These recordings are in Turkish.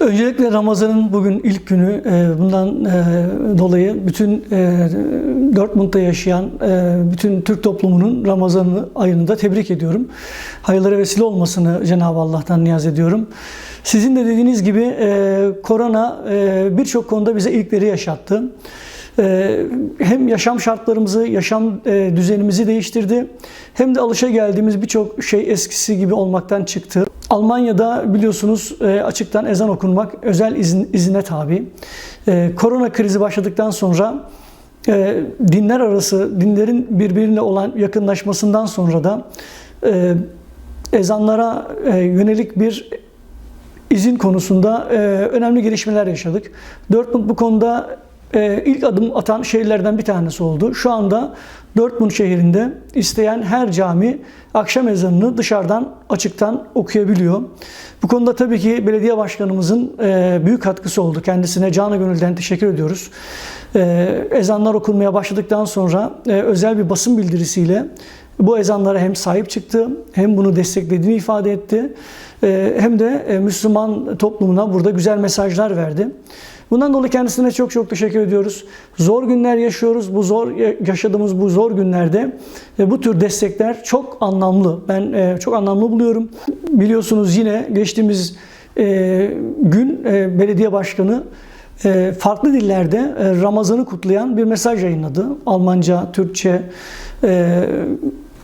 Öncelikle Ramazan'ın bugün ilk günü. E, Bundan e, dolayı bütün e, Dortmund'da yaşayan bütün Türk toplumunun Ramazan ayını da tebrik ediyorum. Hayırlara vesile olmasını Cenab-ı Allah'tan niyaz ediyorum. Sizin de dediğiniz gibi korona birçok konuda bize ilkleri yaşattı. Ee, hem yaşam şartlarımızı, yaşam e, düzenimizi değiştirdi hem de alışa geldiğimiz birçok şey eskisi gibi olmaktan çıktı. Almanya'da biliyorsunuz e, açıktan ezan okunmak özel izin, izine tabi. E, Korona krizi başladıktan sonra dinler arası, dinlerin birbirine olan yakınlaşmasından sonra da ezanlara yönelik bir izin konusunda önemli gelişmeler yaşadık. Dortmund bu konuda e, ilk adım atan şehirlerden bir tanesi oldu. Şu anda Dortmund şehrinde isteyen her cami akşam ezanını dışarıdan açıktan okuyabiliyor. Bu konuda tabii ki belediye başkanımızın e, büyük katkısı oldu. Kendisine canı gönülden teşekkür ediyoruz. E, ezanlar okunmaya başladıktan sonra e, özel bir basın bildirisiyle bu ezanlara hem sahip çıktı hem bunu desteklediğini ifade etti. E, hem de e, Müslüman toplumuna burada güzel mesajlar verdi. Bundan dolayı kendisine çok çok teşekkür ediyoruz. Zor günler yaşıyoruz. Bu zor yaşadığımız bu zor günlerde e, bu tür destekler çok anlamlı. Ben e, çok anlamlı buluyorum. Biliyorsunuz yine geçtiğimiz e, gün belediye başkanı farklı dillerde Ramazan'ı kutlayan bir mesaj yayınladı. Almanca, Türkçe,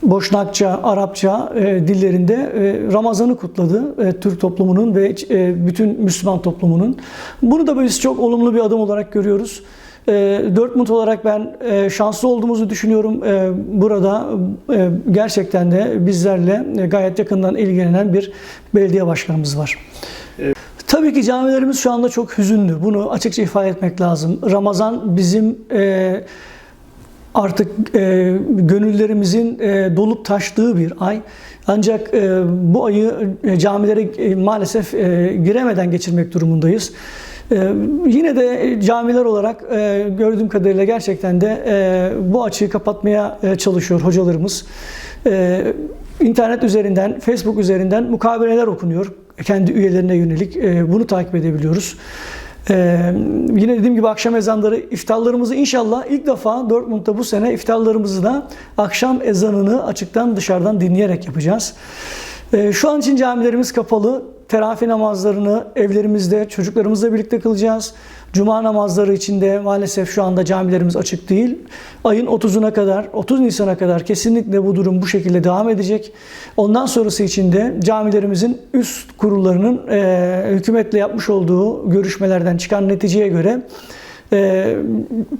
Boşnakça, Arapça e, dillerinde e, Ramazan'ı kutladı e, Türk toplumunun ve e, bütün Müslüman toplumunun. Bunu da biz çok olumlu bir adım olarak görüyoruz. E, Dortmund olarak ben e, şanslı olduğumuzu düşünüyorum. E, burada e, gerçekten de bizlerle e, gayet yakından ilgilenen bir belediye başkanımız var. Tabii ki camilerimiz şu anda çok hüzünlü. Bunu açıkça ifade etmek lazım. Ramazan bizim e, artık e, gönüllerimizin e, dolup taştığı bir ay. Ancak e, bu ayı e, camilere e, maalesef e, giremeden geçirmek durumundayız. E, yine de camiler olarak e, gördüğüm kadarıyla gerçekten de e, bu açığı kapatmaya e, çalışıyor hocalarımız. E, internet üzerinden, Facebook üzerinden mukabeleler okunuyor kendi üyelerine yönelik. E, bunu takip edebiliyoruz. Ee, yine dediğim gibi akşam ezanları iftarlarımızı inşallah ilk defa Dortmund'da bu sene iftarlarımızı da akşam ezanını açıktan dışarıdan dinleyerek yapacağız. Ee, şu an için camilerimiz kapalı. Terafi namazlarını evlerimizde çocuklarımızla birlikte kılacağız. Cuma namazları için de maalesef şu anda camilerimiz açık değil. Ayın 30'una kadar, 30 Nisan'a kadar kesinlikle bu durum bu şekilde devam edecek. Ondan sonrası için de camilerimizin üst kurullarının e, hükümetle yapmış olduğu görüşmelerden çıkan neticeye göre e,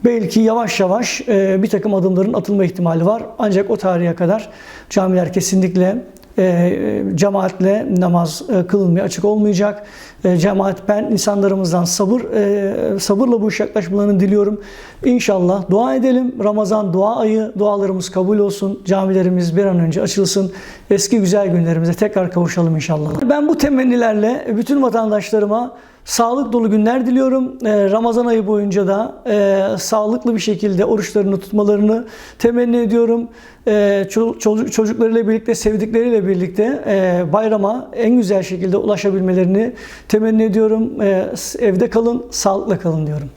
belki yavaş yavaş e, bir takım adımların atılma ihtimali var. Ancak o tarihe kadar camiler kesinlikle e, cemaatle namaz e, kılınmaya açık olmayacak. E, cemaat ben insanlarımızdan sabır e, sabırla bu iş yaklaşmalarını diliyorum. İnşallah dua edelim. Ramazan dua ayı, dualarımız kabul olsun. Camilerimiz bir an önce açılsın. Eski güzel günlerimize tekrar kavuşalım inşallah. Ben bu temennilerle bütün vatandaşlarıma Sağlık dolu günler diliyorum. Ee, Ramazan ayı boyunca da e, sağlıklı bir şekilde oruçlarını tutmalarını temenni ediyorum. E, çocuk, çocuklarıyla birlikte, sevdikleriyle birlikte e, bayrama en güzel şekilde ulaşabilmelerini temenni ediyorum. E, evde kalın, sağlıkla kalın diyorum.